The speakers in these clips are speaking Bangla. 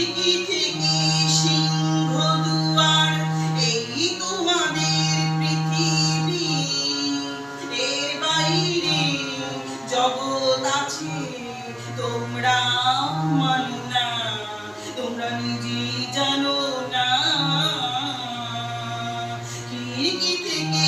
খিড়কি থেকে সিংহ দুয়ার এই তোমাদের পৃথিবী এর বাইরে জগৎ আছে, তোমরা মানো না। তোমরা নিজেই জানো না। খিড়কি থেকে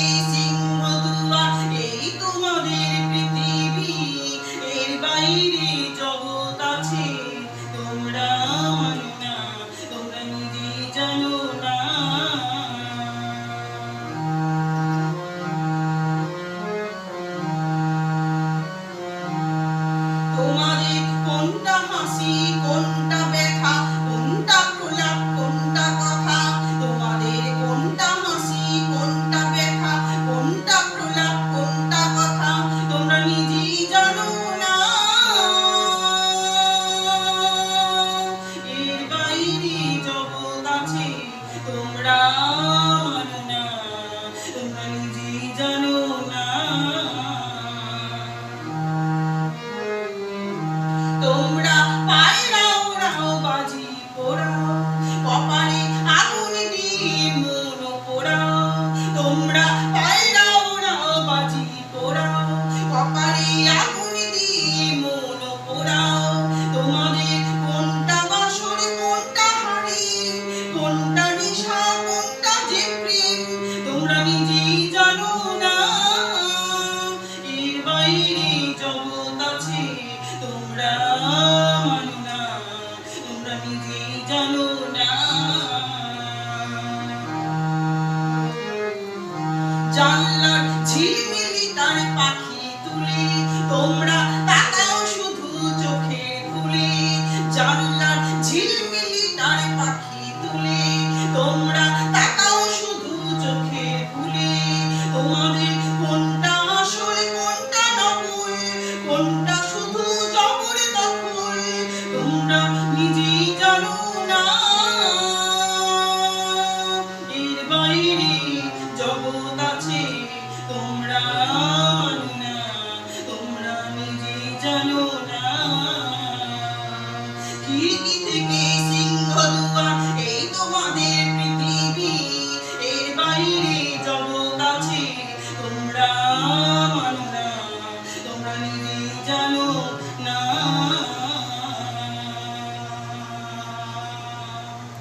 তোমাদের কোনটা হাসি, কোনটা ব্যথা, কোনটা প্রলাপ, কোনটা কথা? তোমাদের কোনটা হাসি, কোনটা ব্যথা, কোনটা প্রলাপ, কোনটা কথা? তোমরা নিজেই জানো না। এর বাইরে জগৎ আছে, তোমরা তোমরা পায়রা ওড়াও বাজি পোড়াও। জানলার ঝিলমিলি তুলি তোমরা শুধু চোখে খুলি জানলার mano